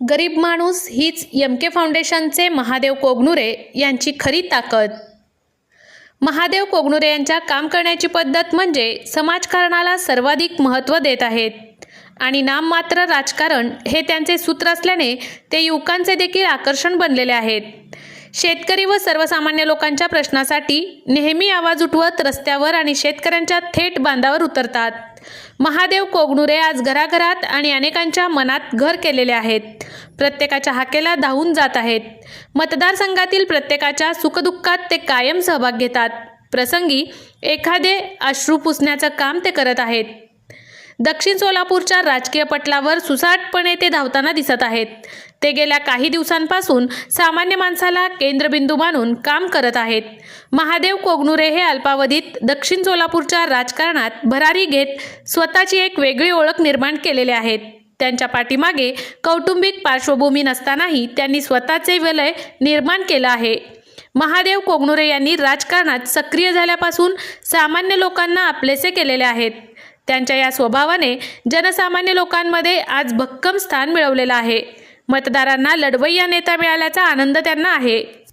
गरीब माणूस हीच एम के फाउंडेशनचे महादेव कोगनुरे यांची खरी ताकद. महादेव कोगनुरे यांच्या काम करण्याची पद्धत म्हणजे समाजकारणाला सर्वाधिक महत्त्व देत आहेत आणि नाममात्र राजकारण हे त्यांचे सूत्र असल्याने ते युवकांचे देखील आकर्षण बनलेले आहेत. शेतकरी व सर्वसामान्य लोकांच्या प्रश्नासाठी नेहमी आवाज उठवत रस्त्यावर आणि शेतकऱ्यांच्या थेट बांधावर उतरतात. महादेव कोगणुरे आज घराघरात आणि अनेकांच्या मनात घर केलेले आहेत. प्रत्येकाच्या हाकेला धावून जात आहेत. मतदारसंघातील प्रत्येकाच्या सुखदुःखात ते कायम सहभाग घेतात. प्रसंगी एखादे अश्रू पुसण्याचं काम ते करत आहेत. दक्षिण सोलापूरच्या राजकीय पटलावर सुसाटपणे ते धावताना दिसत आहेत. ते गेल्या काही दिवसांपासून सामान्य माणसाला केंद्रबिंदू मानून काम करत आहेत. महादेव कोगनुरे हे अल्पावधीत दक्षिण सोलापूरच्या राजकारणात भरारी घेत स्वतःची एक वेगळी ओळख निर्माण केलेले आहेत. त्यांच्या पाठीमागे कौटुंबिक पार्श्वभूमी नसतानाही त्यांनी स्वतःचे विलय निर्माण केलं आहे. महादेव कोगनुरे यांनी राजकारणात सक्रिय झाल्यापासून सामान्य लोकांना आपलेसे केलेले आहेत. त्यांच्या या स्वभावाने जनसामान्य लोकांमध्ये आज भक्कम स्थान मिळवलेलं आहे. मतदारांना लढवय्या नेता मिळाल्याचा आनंद त्यांना आहे.